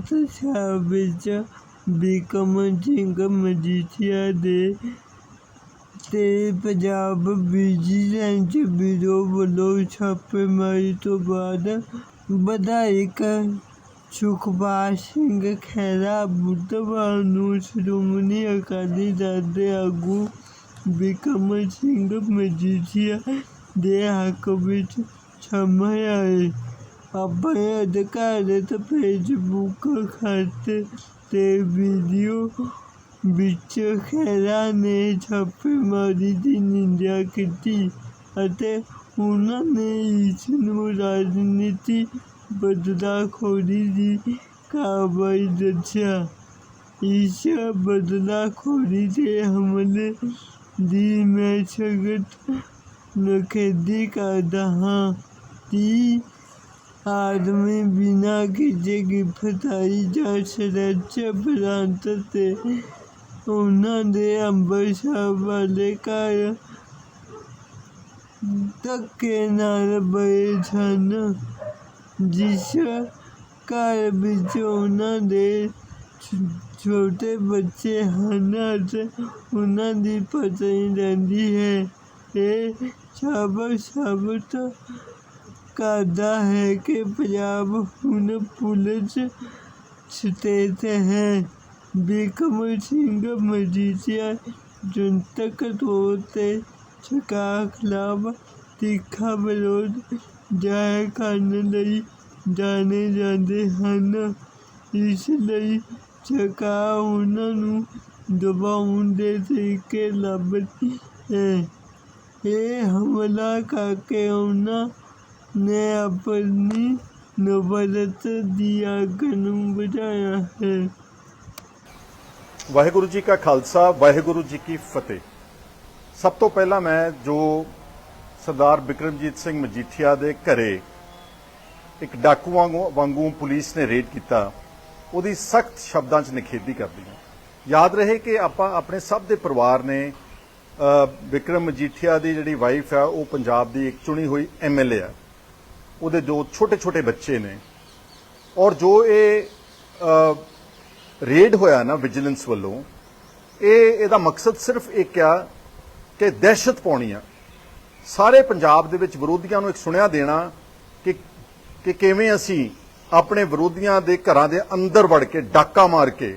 ਸੱਤ ਸਾਲ ਵਿੱਚ ਬਿਕਮ ਸਿੰਘ ਮਜੀਠੀਆ ਦੇ ਤੇ ਪੰਜਾਬ ਵਿਜੀਲੈਂਸ ਬਿਊਰੋ ਵੱਲੋਂ ਛਾਪੇਮਾਰੀ ਤੋਂ ਬਾਅਦ ਵਿਧਾਇਕ ਸੁਖਪਾਲ ਸਿੰਘ ਖਹਿਰਾ ਬੁੱਧਵਾਰ ਨੂੰ ਸ਼੍ਰੋਮਣੀ ਅਕਾਲੀ ਦਲ ਦੇ ਆਗੂ ਬਿਕਮ ਸਿੰਘ ਮਜੀਠੀਆ ਦੇ ਹੱਕ ਵਿੱਚ ਸਾਹਮਣੇ ਆਏ। ਆਪਣੇ ਅਧਿਕਾਰਤ ਫੇਸਬੁੱਕ ਖਾਤੇ ਤੇ ਵੀਡੀਓ ਵਿੱਚ ਖਹਿਰਾ ਨੇ ਛਾਪੇਮਾਰੀ ਦੀ ਨਿੰਦਿਆ ਕੀਤੀ ਅਤੇ ਉਹਨਾਂ ਨੇ ਇਸ ਨੂੰ ਰਾਜਨੀਤੀ ਬਦਲਾਖੋਰੀ ਦੀ ਕਾਰਵਾਈ ਦੱਸਿਆ। ਇਸ ਬਦਲਾਖੋਰੀ ਦੇ ਹਮਲੇ ਦੀ ਮੈਂ ਸਖਤ ਨਿਖੇਧੀ ਕਰਦਾ ਹਾਂ। ਕਿ ਆਦਮੀ ਬਿਨਾਂ ਕਿਸੇ ਗ੍ਰਿਫਤਾਰੀ ਜਾਂ ਸੁਰੱਖਿਆ ਬਰਾਂਤ ਤੇ ਉਹਨਾਂ ਦੇ ਅੰਮ੍ਰਿਤਸਰ ਵਾਲੇ ਘਰ ਧੱਕੇ ਨਾਲ ਬਏ ਸਨ ਜਿਸ ਘਰ ਵਿੱਚ ਉਹਨਾਂ ਦੇ ਛ- ਛੋਟੇ ਬੱਚੇ ਹਨ ਅਤੇ ਉਹਨਾਂ ਦੀ ਪਤਨੀ ਰਹਿੰਦੀ ਹੈ ਇਹ ਸਭ ਸਾਬਤ ਕਰਦਾ ਹੈ ਕਿ ਪੰਜਾਬ ਹੁਣ ਪੁਲਿਸ ਸਟੇਟ ਹੈ। ਬਿਕਮ ਸਿੰਘ ਮਜੀਠੀਆ ਜਨਤਕ ਤੌਰ ਤੇ ਸਰਕਾਰ ਖਿਲਾਫ ਤਿੱਖਾ ਵਿਰੋਧ ਜ਼ਾਹਿਰ ਕਰਨ ਲਈ ਜਾਣੇ ਜਾਂਦੇ ਹਨ। ਇਸ ਲਈ ਸਰਕਾਰ ਉਹਨਾਂ ਨੂੰ ਦਬਾਉਣ ਦੇ ਤਰੀਕੇ ਲੱਭਦੀ ਹੈ। ਇਹ ਹਮਲਾ ਕਰਕੇ ਉਹਨਾਂ ਨੇ ਆਪਣੀ ਨਫ਼ਰਤ ਦੀ ਅੱਗ ਨੂੰ ਬੁਝਾਇਆ ਹੈ। ਵਾਹਿਗੁਰੂ ਜੀ ਕਾ ਖਾਲਸਾ ਵਾਹਿਗੁਰੂ ਜੀ ਕੀ ਫਤਿਹ। ਸਭ ਤੋਂ ਪਹਿਲਾਂ ਮੈਂ ਜੋ ਸਰਦਾਰ ਬਿਕਰਮਜੀਤ ਸਿੰਘ ਮਜੀਠੀਆ ਦੇ ਘਰੇ ਇੱਕ ਡਾਕੂ ਵਾਂਗੂ ਵਾਂਗੂ ਪੁਲਿਸ ਨੇ ਰੇਡ ਕੀਤਾ ਉਹਦੀ ਸਖਤ ਸ਼ਬਦਾਂ 'ਚ ਨਿਖੇਧੀ ਕਰਦੀ ਹਾਂ। ਯਾਦ ਰਹੇ ਕਿ ਆਪਾਂ ਆਪਣੇ ਸਭ ਦੇ ਪਰਿਵਾਰ ਨੇ ਅ, ਬਿਕਰਮ ਮਜੀਠੀਆ ਦੀ ਜਿਹੜੀ ਵਾਈਫ ਆ ਉਹ ਪੰਜਾਬ ਦੀ ਇੱਕ ਚੁਣੀ ਹੋਈ ਐਮਐਲਏ ਆ। ਉਹਦੇ ਜੋ ਛੋਟੇ-ਛੋਟੇ ਬੱਚੇ ਨੇ। ਔਰ ਜੋ ਇਹ ਰੇਡ ਹੋਇਆ ਨਾ ਵਿਜੀਲੈਂਸ ਵੱਲੋਂ, ਇਹ, ਇਹਦਾ ਮਕਸਦ ਸਿਰਫ ਇੱਕ ਆ ਕਿ ਦਹਿਸ਼ਤ ਪਾਉਣੀ ਆ। ਸਾਰੇ ਪੰਜਾਬ ਦੇ ਵਿੱਚ ਵਿਰੋਧੀਆਂ ਨੂੰ ਇੱਕ ਸੁਣਿਆ ਦੇਣਾ ਕਿ ਕਿ ਕਿਵੇਂ ਅਸੀਂ ਆਪਣੇ ਵਿਰੋਧੀਆਂ ਦੇ ਘਰਾਂ ਦੇ ਅੰਦਰ ਵੜ ਕੇ ਡਾਕਾ ਮਾਰ ਕੇ,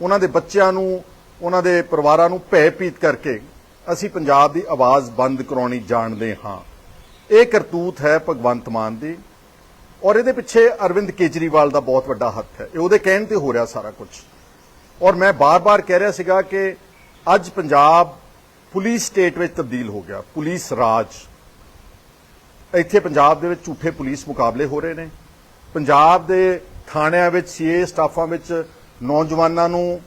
ਉਹਨਾਂ ਦੇ ਬੱਚਿਆਂ ਨੂੰ, ਉਹਨਾਂ ਦੇ ਪਰਿਵਾਰਾਂ ਨੂੰ ਭੈ ਭੀਤ ਕਰਕੇ ਅਸੀਂ ਪੰਜਾਬ ਦੀ ਆਵਾਜ਼ ਬੰਦ ਕਰਾਉਣੀ ਜਾਣਦੇ ਹਾਂ। ਇਹ ਕਰਤੂਤ ਹੈ ਭਗਵੰਤ ਮਾਨ ਦੀ ਔਰ ਇਹਦੇ ਪਿੱਛੇ ਅਰਵਿੰਦ ਕੇਜਰੀਵਾਲ ਦਾ ਬਹੁਤ ਵੱਡਾ ਹੱਥ ਹੈ। ਇਹ ਉਹਦੇ ਕਹਿਣ ਤੇ ਹੋ ਰਿਹਾ ਸਾਰਾ ਕੁਝ ਔਰ ਮੈਂ ਬਾਰ-ਬਾਰ ਕਹਿ ਰਿਹਾ ਸੀਗਾ ਕਿ ਅੱਜ ਪੰਜਾਬ ਪੁਲਿਸ ਸਟੇਟ ਵਿੱਚ ਤਬਦੀਲ ਹੋ ਗਿਆ, ਪੁਲਿਸ ਰਾਜ। ਇੱਥੇ ਪੰਜਾਬ ਦੇ ਵਿੱਚ ਝੂਠੇ ਪੁਲਿਸ ਮੁਕਾਬਲੇ ਹੋ ਰਹੇ ਨੇ। ਪੰਜਾਬ ਦੇ ਥਾਣਿਆਂ ਵਿੱਚ, ਸੀਏ ਸਟਾਫਾਂ ਵਿੱਚ ਨੌਜਵਾਨਾਂ ਨੂੰ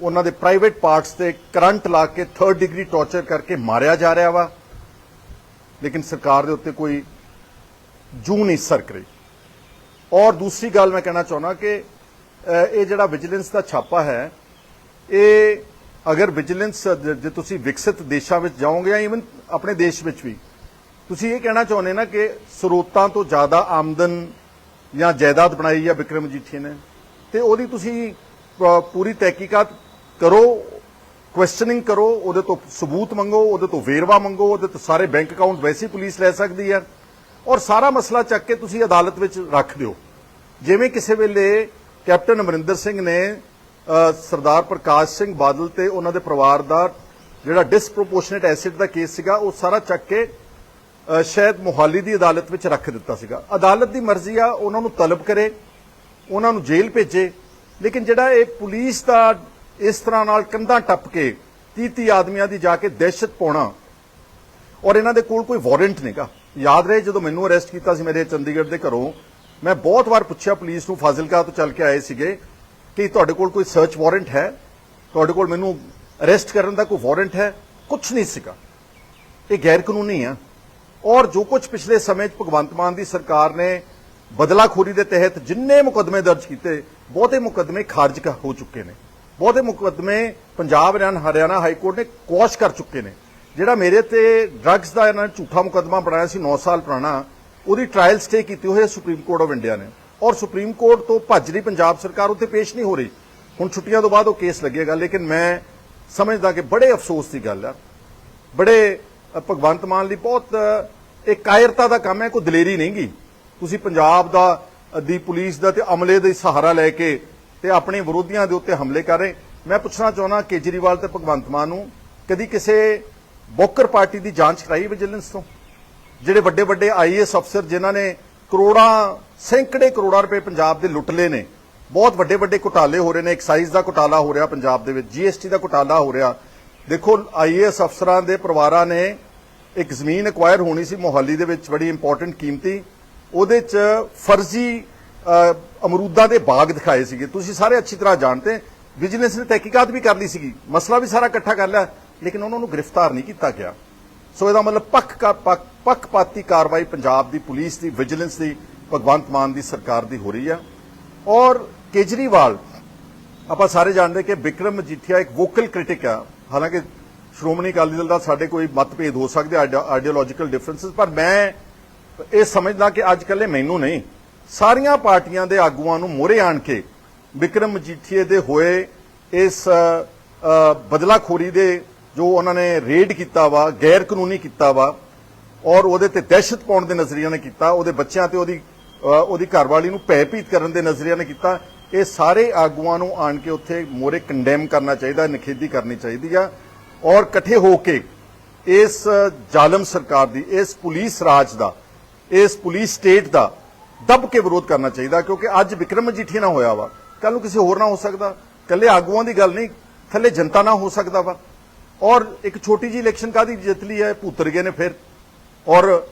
ਉਹਨਾਂ ਦੇ ਪ੍ਰਾਈਵੇਟ ਪਾਰਟਸ ਤੇ ਕਰੰਟ ਲਾ ਕੇ 3rd ਡਿਗਰੀ ਟੌਰਚਰ ਕਰਕੇ ਮਾਰਿਆ ਜਾ ਰਿਹਾ ਵਾ। ਲੇਕਿਨ ਸਰਕਾਰ ਦੇ ਉੱਤੇ ਕੋਈ ਜੂ ਨਹੀਂ ਸਰਕ ਰਹੀ। ਔਰ ਦੂਸਰੀ ਗੱਲ ਮੈਂ ਕਹਿਣਾ ਚਾਹੁੰਦਾ ਕਿ ਇਹ ਜਿਹੜਾ ਵਿਜੀਲੈਂਸ ਦਾ ਛਾਪਾ ਹੈ, ਇਹ ਅਗਰ ਵਿਜੀਲੈਂਸ, ਜੇ ਤੁਸੀਂ ਵਿਕਸਿਤ ਦੇਸ਼ਾਂ ਵਿੱਚ ਜਾਓਗੇ ਜਾਂ ਇਵਨ ਆਪਣੇ ਦੇਸ਼ ਵਿੱਚ ਵੀ, ਤੁਸੀਂ ਇਹ ਕਹਿਣਾ ਚਾਹੁੰਦੇ ਨਾ ਕਿ ਸਰੋਤਾਂ ਤੋਂ ਜ਼ਿਆਦਾ ਆਮਦਨ ਜਾਂ ਜਾਇਦਾਦ ਬਣਾਈ ਹੈ ਵਿਕਰਮ ਜੀਠੀ ਨੇ, ਤੇ ਉਹਦੀ ਤੁਸੀਂ ਪੂਰੀ ਤਹਿਕੀਕਾਤ ਕਰੋ ਕੁਐਸਚਨਿੰਗ ਕਰੋ, ਉਹਦੇ ਤੋਂ ਸਬੂਤ ਮੰਗੋ, ਉਹਦੇ ਤੋਂ ਵੇਰਵਾ ਮੰਗੋ, ਉਹਦੇ ਤੋਂ ਸਾਰੇ ਬੈਂਕ ਅਕਾਊਂਟ ਵੈਸੀ ਪੁਲਿਸ ਲੈ ਸਕਦੀ ਹੈ। ਔਰ ਸਾਰਾ ਮਸਲਾ ਚੱਕ ਕੇ ਤੁਸੀਂ ਅਦਾਲਤ ਵਿੱਚ ਰੱਖ ਦਿਓ। ਜਿਵੇਂ ਕਿਸੇ ਵੇਲੇ ਕੈਪਟਨ ਅਮਰਿੰਦਰ ਸਿੰਘ ਨੇ ਸਰਦਾਰ ਪ੍ਰਕਾਸ਼ ਸਿੰਘ ਬਾਦਲ ਤੇ ਉਹਨਾਂ ਦੇ ਪਰਿਵਾਰ ਦਾ ਜਿਹੜਾ ਡਿਸਪ੍ਰੋਪੋਰਸ਼ਨੇਟ ਐਸਿਡ ਦਾ ਕੇਸ ਸੀਗਾ, ਉਹ ਸਾਰਾ ਚੱਕ ਕੇ ਸ਼ਾਇਦ ਮੁਹਾਲੀ ਦੀ ਅਦਾਲਤ ਵਿੱਚ ਰੱਖ ਦਿੱਤਾ ਸੀਗਾ। ਅਦਾਲਤ ਦੀ ਮਰਜ਼ੀ ਆ, ਉਹਨਾਂ ਨੂੰ ਤਲਬ ਕਰੇ, ਉਹਨਾਂ ਨੂੰ ਜੇਲ੍ਹ ਭੇਜੇ, ਲੇਕਿਨ ਜਿਹੜਾ ਇਹ ਪੁਲਿਸ ਦਾ ਇਸ ਤਰ੍ਹਾਂ ਨਾਲ ਕੰਧਾਂ ਟੱਪ ਕੇ 30 ਆਦਮੀਆਂ ਦੀ ਜਾ ਕੇ ਦਹਿਸ਼ਤ ਪਾਉਣਾ। ਔਰ ਇਹਨਾਂ ਦੇ ਕੋਲ ਕੋਈ ਵਾਰੰਟ ਨਹੀਂਗਾ। ਯਾਦ ਰਹੇ ਜਦੋਂ ਮੈਨੂੰ ਅਰੈਸਟ ਕੀਤਾ ਸੀ ਮੇਰੇ ਚੰਡੀਗੜ੍ਹ ਦੇ ਘਰੋਂ, ਮੈਂ ਬਹੁਤ ਵਾਰ ਪੁੱਛਿਆ ਪੁਲਿਸ ਨੂੰ, ਫਾਜ਼ਿਲਕਾ ਤੋਂ ਚੱਲ ਕੇ ਆਏ ਸੀਗੇ ਕਿ ਤੁਹਾਡੇ ਕੋਲ ਕੋਈ ਸਰਚ ਵਾਰੰਟ ਹੈ? ਤੁਹਾਡੇ ਕੋਲ ਮੈਨੂੰ ਅਰੈਸਟ ਕਰਨ ਦਾ ਕੋਈ ਵਾਰੰਟ ਹੈ? ਕੁਝ ਨਹੀਂ ਸੀਗਾ। ਇਹ ਗੈਰ ਕਾਨੂੰਨੀ ਆ। ਔਰ ਜੋ ਕੁਝ ਪਿਛਲੇ ਸਮੇਂ 'ਚ ਭਗਵੰਤ ਮਾਨ ਦੀ ਸਰਕਾਰ ਨੇ ਬਦਲਾਖੋਰੀ ਦੇ ਤਹਿਤ ਜਿੰਨੇ ਮੁਕੱਦਮੇ ਦਰਜ ਕੀਤੇ, ਬਹੁਤੇ ਮੁਕੱਦਮੇ ਖਾਰਜ ਹੋ ਚੁੱਕੇ ਨੇ। ਬਹੁਤੇ ਮੁਕੱਦਮੇ ਪੰਜਾਬ ਹਰਿਆਣਾ ਹਰਿਆਣਾ ਹਾਈ ਕੋਰਟ ਨੇ ਕੁਆਸ਼ ਕਰ ਚੁੱਕੇ ਨੇ। ਜਿਹੜਾ ਮੇਰੇ ਤੇ ਡਰੱਗਸ ਦਾ ਇਹਨਾਂ ਨੇ ਝੂਠਾ ਮੁਕੱਦਮਾ ਬਣਾਇਆ ਸੀ 9 ਸਾਲ ਪੁਰਾਣਾ, ਉਹਦੀ ਟ੍ਰਾਇਲ ਸਟੇ ਕੀਤੀ ਹੋਈ ਹੈ ਸੁਪਰੀਮ ਕੋਰਟ ਆਫ ਇੰਡੀਆ ਨੇ। ਔਰ ਸੁਪਰੀਮ ਕੋਰਟ ਤੋਂ ਭੱਜ ਰਹੀ ਪੰਜਾਬ ਸਰਕਾਰ ਉੱਤੇ ਪੇਸ਼ ਨਹੀਂ ਹੋ ਰਹੀ। ਹੁਣ ਛੁੱਟੀਆਂ ਤੋਂ ਬਾਅਦ ਉਹ ਕੇਸ ਲੱਗੇਗਾ, ਲੇਕਿਨ ਮੈਂ ਸਮਝਦਾ ਕਿ ਬੜੇ ਅਫਸੋਸ ਦੀ ਗੱਲ ਆ। ਬੜੇ ਭਗਵੰਤ ਮਾਨ ਲਈ ਬਹੁਤ ਇਹ ਕਾਇਰਤਾ ਦਾ ਕੰਮ ਹੈ, ਕੋਈ ਦਲੇਰੀ ਨਹੀਂਗੀ। ਤੁਸੀਂ ਪੰਜਾਬ ਦਾ ਦੀ ਪੁਲਿਸ ਦਾ ਤੇ ਅਮਲੇ ਦਾ ਸਹਾਰਾ ਲੈ ਕੇ ਤੇ ਆਪਣੇ ਵਿਰੋਧੀਆਂ ਦੇ ਉੱਤੇ ਹਮਲੇ ਕਰ ਰਹੇ। ਮੈਂ ਪੁੱਛਣਾ ਚਾਹੁੰਦਾ ਕੇਜਰੀਵਾਲ ਤੇ ਭਗਵੰਤ ਮਾਨ ਨੂੰ, ਕਦੀ ਕਿਸੇ ਬੋਕਰ ਪਾਰਟੀ ਦੀ ਜਾਂਚ ਕਰਾਈ ਵਿਜੀਲੈਂਸ ਤੋਂ? ਜਿਹੜੇ ਵੱਡੇ ਵੱਡੇ ਆਈਏਐਸ ਅਫਸਰ ਜਿਨ੍ਹਾਂ ਨੇ ਕਰੋੜਾਂ, ਸੈਂਕੜੇ ਕਰੋੜਾਂ ਰੁਪਏ ਪੰਜਾਬ ਦੇ ਲੁੱਟ ਲਏ ਨੇ, ਬਹੁਤ ਵੱਡੇ ਵੱਡੇ ਘੁਟਾਲੇ ਹੋ ਰਹੇ ਨੇ, ਐਕਸਾਈਜ਼ ਦਾ ਘੁਟਾਲਾ ਹੋ ਰਿਹਾ ਪੰਜਾਬ ਦੇ ਵਿੱਚ ਜੀਐਸਟੀ ਦਾ ਘੁਟਾਲਾ ਹੋ ਰਿਹਾ। ਦੇਖੋ ਆਈਏਐਸ ਅਫਸਰਾਂ ਦੇ ਪਰਿਵਾਰਾਂ ਨੇ ਇੱਕ ਜ਼ਮੀਨ ਐਕਵਾਇਰ ਹੋਣੀ ਸੀ ਮੋਹਾਲੀ ਦੇ ਵਿੱਚ, ਬੜੀ ਇੰਪੋਰਟੈਂਟ ਕੀਮਤੀ। ਉਹਦੇ 'ਚ ਫਰਜ਼ੀ ਅਮਰੂਦਾਂ ਦੇ ਬਾਗ ਦਿਖਾਏ ਸੀਗੇ। ਤੁਸੀਂ ਸਾਰੇ ਅੱਛੀ ਤਰ੍ਹਾਂ ਜਾਣਦੇ ਵਿਜੀਲੈਂਸ ਨੇ ਤਹਿਕੀਕਾਤ ਵੀ ਕਰ ਲਈ ਸੀਗੀ। ਮਸਲਾ ਵੀ ਸਾਰਾ ਇਕੱਠਾ ਕਰ ਲਿਆ, ਲੇਕਿਨ ਉਹਨਾਂ ਨੂੰ ਗ੍ਰਿਫਤਾਰ ਨਹੀਂ ਕੀਤਾ ਗਿਆ। ਸੋ ਇਹਦਾ ਮਤਲਬ ਪੱਖ ਕਾ ਪੱਖਪਾਤੀ ਕਾਰਵਾਈ ਪੰਜਾਬ ਦੀ ਪੁਲਿਸ ਦੀ ਵਿਜੀਲੈਂਸ ਦੀ, ਭਗਵੰਤ ਮਾਨ ਦੀ ਸਰਕਾਰ ਦੀ ਹੋ ਰਹੀ ਆ। ਔਰ ਕੇਜਰੀਵਾਲ, ਆਪਾਂ ਸਾਰੇ ਜਾਣਦੇ ਕਿ ਵਿਕਰਮ ਮਜੀਠੀਆ ਇੱਕ ਵੋਕਲ ਕ੍ਰਿਟਿਕ ਆ। ਹਾਲਾਂਕਿ ਸ਼੍ਰੋਮਣੀ ਅਕਾਲੀ ਦਲ ਦਾ ਸਾਡੇ ਕੋਈ ਮਤਭੇਦ ਹੋ ਸਕਦੇ ਆਈਡੀਓਲੋਜੀਕਲ ਡਿਫਰੈਂਸਸ ਪਰ ਮੈਂ ਇਹ ਸਮਝਦਾ ਕਿ ਅੱਜ ਕੱਲ੍ਹ ਮੈਨੂੰ ਨਹੀਂ। ਸਾਰੀਆਂ ਪਾਰਟੀਆਂ ਦੇ ਆਗੂਆਂ ਨੂੰ ਮੋਹਰੇ ਆਣ ਕੇ ਵਿਕਰਮ ਮਜੀਠੀਏ ਦੇ ਹੋਏ ਇਸ ਬਦਲਾਖੋਰੀ ਦੇ ਜੋ ਉਹਨਾਂ ਨੇ ਰੇਡ ਕੀਤਾ ਵਾ, ਗੈਰ ਕਾਨੂੰਨੀ ਕੀਤਾ ਵਾ, ਔਰ ਉਹਦੇ ਤੇ ਦਹਿਸ਼ਤ ਪਾਉਣ ਦੇ ਨਜ਼ਰੀਏ ਨੇ ਕੀਤਾ, ਉਹਦੇ ਬੱਚਿਆਂ ਤੇ ਉਹਦੀ ਉਹਦੀ ਘਰਵਾਲੀ ਨੂੰ ਭੈਭੀਤ ਕਰਨ ਦੇ ਨਜ਼ਰੀਏ ਨੇ ਕੀਤਾ, ਇਹ ਸਾਰੇ ਆਗੂਆਂ ਨੂੰ ਆਣ ਕੇ ਉੱਥੇ ਮੋਰੇ ਕੰਡੈਮ ਕਰਨਾ ਚਾਹੀਦਾ, ਨਿਖੇਧੀ ਕਰਨੀ ਚਾਹੀਦੀ ਆ, ਔਰ ਇਕੱਠੇ ਹੋ ਕੇ ਇਸ ਜ਼ਾਲਮ ਸਰਕਾਰ ਦੀ, ਇਸ ਪੁਲਿਸ ਰਾਜ ਦਾ, ਇਸ ਪੁਲਿਸ ਸਟੇਟ ਦਾ ਦੱਬ ਕੇ ਵਿਰੋਧ ਕਰਨਾ ਚਾਹੀਦਾ, ਕਿਉਂਕਿ ਅੱਜ ਵਿਕਰਮ ਮਜੀਠੀ ਨਾਲ ਹੋਇਆ ਵਾ। ਕੱਲ ਨੂੰ ਕਿਸੇ ਹੋਰ ਨਾ ਹੋ ਸਕਦਾ। ਕੱਲੇ ਆਗੂਆਂ ਦੀ ਗੱਲ ਨਹੀਂ, ਥੱਲੇ ਜਨਤਾ ਨਾਲ ਹੋ ਸਕਦਾ ਵਾ। ਔਰ ਇੱਕ ਛੋਟੀ ਜੀ ਇਲੈਕਸ਼ਨ ਕਾਦੀ ਜਿੱਤ ਲਈ ਹੈ, ਭੂਤਰ ਗਏ ਨੇ ਫਿਰ। ਔਰ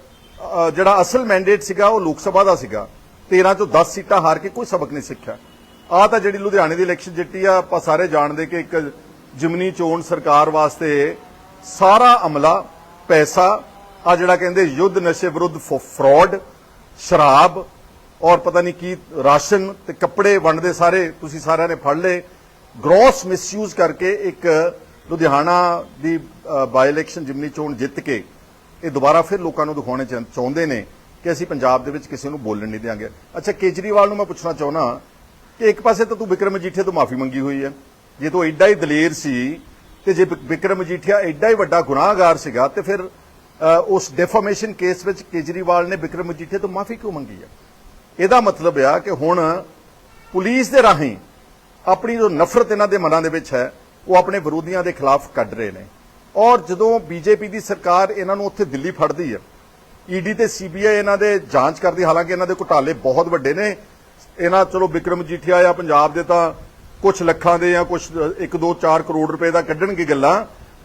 ਜਿਹੜਾ ਅਸਲ ਮੈਂਡੇਟ ਸੀਗਾ, ਉਹ ਲੋਕ ਸਭਾ ਦਾ ਸੀਗਾ। 13 ਚੋਂ 10 ਸੀਟਾਂ ਹਾਰ ਕੇ ਕੋਈ ਸਬਕ ਨਹੀਂ ਸਿੱਖਿਆ। ਆ ਤਾਂ ਜਿਹੜੀ ਲੁਧਿਆਣੇ ਦੀ ਇਲੈਕਸ਼ਨ ਜਿੱਤੀ ਆ, ਆਪਾਂ ਸਾਰੇ ਜਾਣਦੇ ਕਿ ਇੱਕ ਜਿਮਨੀ ਚੋਣ ਸਰਕਾਰ ਵਾਸਤੇ ਸਾਰਾ ਅਮਲਾ, ਪੈਸਾ, ਆ ਜਿਹੜਾ ਕਹਿੰਦੇ ਯੁੱਧ ਨਸ਼ੇ ਵਿਰੁੱਧ ਫਰਾਡ, ਸ਼ਰਾਬ ਔਰ ਪਤਾ ਨਹੀਂ ਕੀ, ਰਾਸ਼ਨ ਤੇ ਕੱਪੜੇ ਵੰਡਦੇ ਸਾਰੇ, ਤੁਸੀਂ ਸਾਰਿਆਂ ਨੇ ਫੜ ਲਏ। ਗ੍ਰੋਸ ਮਿਸਯੂਜ਼ ਕਰਕੇ ਇੱਕ ਲੁਧਿਆਣਾ ਦੀ ਬਾਈ ਇਲੈਕਸ਼ਨ ਜਿਮਨੀ ਚੋਣ ਜਿੱਤ ਕੇ ਇਹ ਦੁਬਾਰਾ ਫਿਰ ਲੋਕਾਂ ਨੂੰ ਦਿਖਾਉਣੇ ਚਾਹੁੰਦੇ ਨੇ ਕਿ ਅਸੀਂ ਪੰਜਾਬ ਦੇ ਵਿੱਚ ਕਿਸੇ ਨੂੰ ਬੋਲਣ ਨਹੀਂ ਦਿਆਂਗੇ। ਅੱਛਾ, ਕੇਜਰੀਵਾਲ ਨੂੰ ਮੈਂ ਪੁੱਛਣਾ ਚਾਹੁੰਦਾ ਕਿ ਇੱਕ ਪਾਸੇ ਤਾਂ ਤੂੰ ਵਿਕਰਮ ਮਜੀਠੀਆ ਤੋਂ ਮਾਫੀ ਮੰਗੀ ਹੋਈ ਹੈ। ਜੇ ਤੂੰ ਐਡਾ ਹੀ ਦਲੇਰ ਸੀ ਤੇ ਜੇ ਵਿਕ- ਵਿਕਰਮ ਮਜੀਠੀਆ ਐਡਾ ਹੀ ਵੱਡਾ ਗੁਨਾਹਗਾਰ ਸੀਗਾ ਤੇ ਫਿਰ ਉਸ ਡੈਫਾਮੇਸ਼ਨ ਕੇਸ ਵਿੱਚ ਕੇਜਰੀਵਾਲ ਨੇ ਵਿਕਰਮ ਮਜੀਠੀਆ ਤੋਂ ਮਾਫੀ ਕਿਉਂ ਮੰਗੀ ਹੈ? ਇਹਦਾ ਮਤਲਬ ਆ ਕਿ ਹੁਣ ਪੁਲਿਸ ਦੇ ਰਾਹੀਂ ਆਪਣੀ ਜੋ ਨਫ਼ਰਤ ਇਹਨਾਂ ਦੇ ਮਨਾਂ ਦੇ ਵਿੱਚ ਹੈ, ਉਹ ਆਪਣੇ ਵਿਰੋਧੀਆਂ ਦੇ ਖਿਲਾਫ ਕੱਢ ਰਹੇ ਨੇ। ਔਰ ਜਦੋਂ ਬੀਜੇਪੀ ਦੀ ਸਰਕਾਰ ਇਹਨਾਂ ਨੂੰ ਉੱਥੇ ਦਿੱਲੀ ਫੜਦੀ ਹੈ, ਈਡੀ ਤੇ ਸੀਬੀਆਈ ਇਹਨਾਂ ਦੇ ਜਾਂਚ ਕਰਦੀ ਹਾਲਾਂਕਿ ਇਹਨਾਂ ਦੇ ਘੁਟਾਲੇ ਬਹੁਤ ਵੱਡੇ ਨੇ। ਇਹਨਾਂ ਚਲੋ ਵਿਕਰਮ ਜੀਠੀਆ ਆ ਪੰਜਾਬ ਦੇ ਤਾਂ ਕੁਝ ਲੱਖਾਂ ਦੇ ਜਾਂ ਕੁਝ 1 2 4 ਕਰੋੜ ਰੁਪਏ ਦਾ ਕੱਢਣਗੇ ਗੱਲਾਂ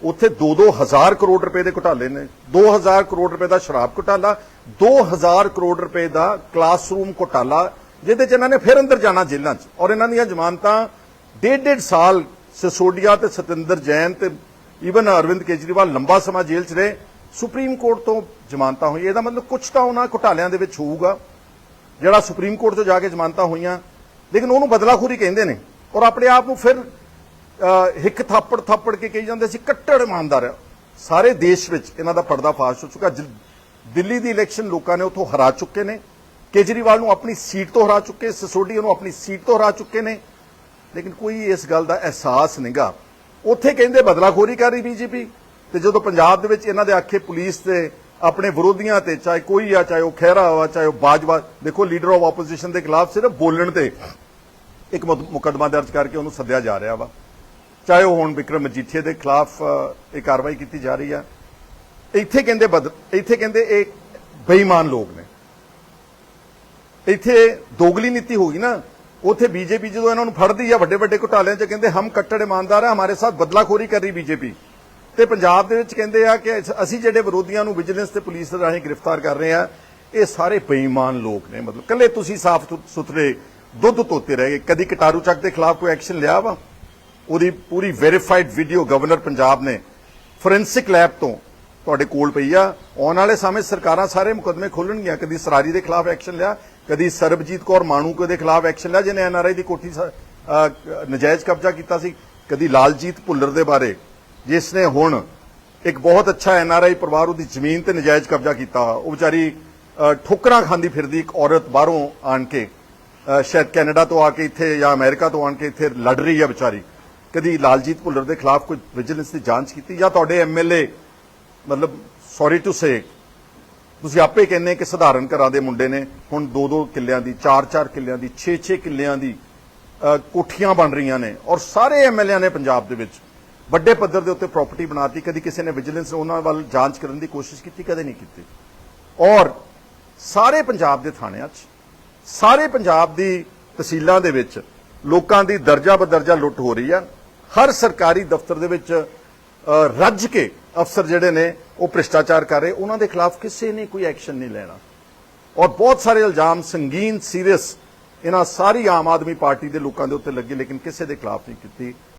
ਉੱਥੇ 2-2 ਹਜ਼ਾਰ ਕਰੋੜ ਰੁਪਏ ਦੇ ਘੁਟਾਲੇ ਨੇ। 2000 ਕਰੋੜ ਰੁਪਏ ਦਾ ਸ਼ਰਾਬ ਘੁਟਾਲਾ 2000 ਕਰੋੜ ਰੁਪਏ ਦਾ ਕਲਾਸਰੂਮ ਘੁਟਾਲਾ, ਜਿਹਦੇ ਚ ਇਹਨਾਂ ਨੇ ਫਿਰ ਅੰਦਰ ਜਾਣਾ ਜੇਲ੍ਹਾਂ 'ਚ। ਔਰ ਇਹਨਾਂ ਦੀਆਂ ਜ਼ਮਾਨਤਾਂ ਡੇਢ ਡੇਢ ਸਾਲ ਸਿਸੋਡੀਆ ਤੇ ਸਤਿੰਦਰ ਜੈਨ ਤੇ ਈਵਨ ਅਰਵਿੰਦ ਕੇਜਰੀਵਾਲ ਲੰਬਾ ਸਮਾਂ ਜੇਲ੍ਹ 'ਚ ਰਹੇ। ਸੁਪਰੀਮ ਕੋਰਟ ਤੋਂ ਜ਼ਮਾਨਤਾਂ ਹੋਈ ਇਹਦਾ ਮਤਲਬ ਕੁਝ ਤਾਂ ਉਹਨਾਂ ਘੁਟਾਲਿਆਂ ਦੇ ਵਿੱਚ ਹੋਊਗਾ, ਜਿਹੜਾ ਸੁਪਰੀਮ ਕੋਰਟ ਤੋਂ ਜਾ ਕੇ ਜ਼ਮਾਨਤਾਂ ਹੋਈਆਂ। ਲੇਕਿਨ ਉਹਨੂੰ ਬਦਲਾਖੋਰੀ ਕਹਿੰਦੇ ਨੇ। ਔਰ ਆਪਣੇ ਆਪ ਨੂੰ ਫਿਰ ਹਿੱਕ ਥਾਪੜ ਥਾਪੜ ਕੇ ਕਹੀ ਜਾਂਦੇ ਸੀ, ਕੱਟੜ ਇਮਾਨਦਾਰ ਆ। ਸਾਰੇ ਦੇਸ਼ ਵਿੱਚ ਇਹਨਾਂ ਦਾ ਪਰਦਾ ਫਾਸ਼ ਹੋ ਚੁੱਕਾ। ਦਿੱਲੀ ਦੀ ਇਲੈਕਸ਼ਨ ਲੋਕਾਂ ਨੇ ਉੱਥੋਂ ਹਰਾ ਚੁੱਕੇ ਨੇ। ਕੇਜਰੀਵਾਲ ਨੂੰ ਆਪਣੀ ਸੀਟ ਤੋਂ ਹਰਾ ਚੁੱਕੇ, ਸਿਸੋਡੀਆ ਨੂੰ ਆਪਣੀ ਸੀਟ ਤੋਂ ਹਰਾ ਚੁੱਕੇ ਨੇ। ਲੇਕਿਨ ਕੋਈ ਇਸ ਗੱਲ ਦਾ ਅਹਿਸਾਸ ਨਹੀਂਗਾ। ਉੱਥੇ ਕਹਿੰਦੇ ਬਦਲਾਖੋਰੀ ਕਰ ਰਹੀ ਬੀਜੇਪੀ। ਤੇ ਜਦੋਂ ਪੰਜਾਬ ਦੇ ਵਿੱਚ ਇਹਨਾਂ ਦੇ ਆਖੇ ਪੁਲਿਸ ਤੇ ਆਪਣੇ ਵਿਰੋਧੀਆਂ ਤੇ, ਚਾਹੇ ਕੋਈ ਆ, ਚਾਹੇ ਉਹ ਖਹਿਰਾ ਵਾ, ਚਾਹੇ ਉਹ ਬਾਜਵਾ, ਦੇਖੋ ਲੀਡਰ ਆਫ ਆਪੋਜੀਸ਼ਨ ਦੇ ਖਿਲਾਫ ਸਿਰਫ ਬੋਲਣ ਤੇ ਇੱਕ ਮੁਦ- ਮੁਕੱਦਮਾ ਦਰਜ ਕਰਕੇ ਉਹਨੂੰ ਸੱਦਿਆ ਜਾ ਰਿਹਾ ਵਾ। ਚਾਹੇ ਉਹ ਹੁਣ ਵਿਕਰਮ ਮਜੀਠੀਆ ਦੇ ਖਿਲਾਫ ਇਹ ਕਾਰਵਾਈ ਕੀਤੀ ਜਾ ਰਹੀ ਆ। ਇੱਥੇ ਕਹਿੰਦੇ ਬਦ, ਇੱਥੇ ਕਹਿੰਦੇ ਇਹ ਬੇਈਮਾਨ ਲੋਕ ਨੇ। ਇੱਥੇ ਦੋਗਲੀ ਨੀਤੀ ਹੋਗੀ ਨਾ, ਉੱਥੇ ਬੀਜੇਪੀ ਜਦੋਂ ਇਹਨਾਂ ਨੂੰ ਫੜਦੀ ਆ ਵੱਡੇ ਵੱਡੇ ਘੁਟਾਲਿਆਂ 'ਚ ਕਹਿੰਦੇ ਹਮ ਕੱਟੜ ਇਮਾਨਦਾਰ ਆ, ਹਮਾਰੇ ਸਾਥ ਬਦਲਾਖੋਰੀ ਕਰ ਰਹੀ ਬੀਜੇਪੀ। ਤੇ ਪੰਜਾਬ ਦੇ ਵਿੱਚ ਕਹਿੰਦੇ ਆ ਕਿ ਅਸੀਂ ਜਿਹੜੇ ਵਿਰੋਧੀਆਂ ਨੂੰ ਵਿਜੀਲੈਂਸ ਤੇ ਪੁਲਿਸ ਦੇ ਰਾਹੀਂ ਗ੍ਰਿਫਤਾਰ ਕਰ ਰਹੇ ਆ, ਇਹ ਸਾਰੇ ਬੇਈਮਾਨ ਲੋਕ ਨੇ। ਮਤਲਬ ਕੱਲੇ ਤੁਸੀਂ ਸਾਫ਼ ਸੁ- ਸੁਥਰੇ ਦੁੱਧ ਤੋਤੇ ਰਹੇ ਕਦੀ ਕਟਾਰੂ ਚੱਕ ਦੇ ਖਿਲਾਫ ਕੋਈ ਐਕਸ਼ਨ ਲਿਆ ਵਾ? ਉਹਦੀ ਪੂਰੀ ਵੈਰੀਫਾਈਡ ਵੀਡੀਓ ਗਵਰਨਰ ਪੰਜਾਬ ਨੇ ਫੋਰੈਂਸਿਕ ਲੈਬ ਤੋਂ ਤੁਹਾਡੇ ਕੋਲ ਪਈ ਆ। ਆਉਣ ਵਾਲੇ ਸਮੇਂ ਸਰਕਾਰਾਂ ਸਾਰੇ ਮੁਕਦਮੇ ਖੋਲਣਗੀਆਂ ਕਦੀ ਸਰਾਰੀ ਦੇ ਖਿਲਾਫ ਐਕਸ਼ਨ ਲਿਆ, ਕਦੀ ਸਰਬਜੀਤ ਕੌਰ ਮਾਣੂ ਦੇ ਖਿਲਾਫ ਐਕਸ਼ਨ ਲਿਆ, ਜਿਹਨੇ ਐਨਆਰਆਈ ਦੀ ਕੋਠੀ ਨਜਾਇਜ਼ ਕਬਜ਼ਾ ਕੀਤਾ ਸੀ। ਕਦੀ ਲਾਲਜੀਤ ਭੁੱਲਰ ਦੇ ਬਾਰੇ, ਜਿਸ ਨੇ ਹੁਣ ਇੱਕ ਬਹੁਤ ਅੱਛਾ ਐਨਆਰਆਈ ਪਰਿਵਾਰ, ਉਹਦੀ ਜ਼ਮੀਨ ਤੇ ਨਜਾਇਜ਼ ਕਬਜ਼ਾ ਕੀਤਾ। ਉਹ ਵਿਚਾਰੀ ਠੋਕਰਾਂ ਖਾਂਦੀ ਫਿਰਦੀ, ਇੱਕ ਔਰਤ ਬਾਹਰੋਂ ਆਣ ਕੇ ਸ਼ਾਇਦ ਕੈਨੇਡਾ ਤੋਂ ਆ ਕੇ ਇੱਥੇ ਜਾਂ ਅਮਰੀਕਾ ਤੋਂ ਆਣ ਕੇ ਇੱਥੇ ਲੜ ਰਹੀ ਹੈ ਵਿਚਾਰੀ। ਕਦੀ ਲਾਲਜੀਤ ਭੁੱਲਰ ਦੇ ਖਿਲਾਫ ਕੋਈ ਵਿਜੀਲੈਂਸ ਦੀ ਜਾਂਚ ਕੀਤੀ? ਜਾਂ ਤੁਹਾਡੇ ਐਮਐਲਏ ਮਤਲਬ ਸੌਰੀ ਟੂ ਸੇ ਤੁਸੀਂ ਆਪੇ ਕਹਿੰਦੇ ਕਿ ਸਧਾਰਨ ਘਰਾਂ ਦੇ ਮੁੰਡੇ ਨੇ ਹੁਣ 2-2 ਕਿੱਲਿਆਂ ਦੀ 4-4 ਕਿੱਲਿਆਂ ਦੀ 6-6 ਕਿੱਲਿਆਂ ਦੀ ਕੋਠੀਆਂ ਬਣ ਰਹੀਆਂ ਨੇ ਔਰ ਸਾਰੇ ਐਮਐਲਏ ਨੇ ਪੰਜਾਬ ਦੇ ਵਿੱਚ ਵੱਡੇ ਪੱਧਰ ਦੇ ਉੱਤੇ ਪ੍ਰਾਪਰਟੀ ਬਣਾਤੀ, ਕਦੀ ਕਿਸੇ ਨੇ ਵਿਜੀਲੈਂਸ ਉਹਨਾਂ ਵੱਲ ਜਾਂਚ ਕਰਨ ਦੀ ਕੋਸ਼ਿਸ਼ ਕੀਤੀ, ਕਦੇ ਨਹੀਂ ਕੀਤੀ। ਔਰ ਸਾਰੇ ਪੰਜਾਬ ਦੇ ਥਾਣਿਆਂ 'ਚ, ਸਾਰੇ ਪੰਜਾਬ ਦੀ ਤਹਿਸੀਲਾਂ ਦੇ ਵਿੱਚ ਲੋਕਾਂ ਦੀ ਦਰਜਾ ਬਦਰਜਾ ਲੁੱਟ ਹੋ ਰਹੀ ਆ। ਹਰ ਸਰਕਾਰੀ ਦਫ਼ਤਰ ਦੇ ਵਿੱਚ ਰੱਜ ਕੇ ਅਫਸਰ ਜਿਹੜੇ ਨੇ, ਉਹ ਭ੍ਰਿਸ਼ਟਾਚਾਰ ਕਰ ਰਹੇ। ਉਹਨਾਂ ਦੇ ਖਿਲਾਫ ਕਿਸੇ ਨੇ ਕੋਈ ਐਕਸ਼ਨ ਨਹੀਂ ਲੈਣਾ। ਔਰ ਬਹੁਤ ਸਾਰੇ ਇਲਜ਼ਾਮ, ਸੰਗੀਨ, ਸੀਰੀਅਸ, ਇਹਨਾਂ ਸਾਰੀ ਆਮ ਆਦਮੀ ਪਾਰਟੀ ਦੇ ਲੋਕਾਂ ਦੇ ਉੱਤੇ ਲੱਗੇ, ਲੇਕਿਨ ਕਿਸੇ ਦੇ ਖਿਲਾਫ ਨਹੀਂ ਕੀਤੀ।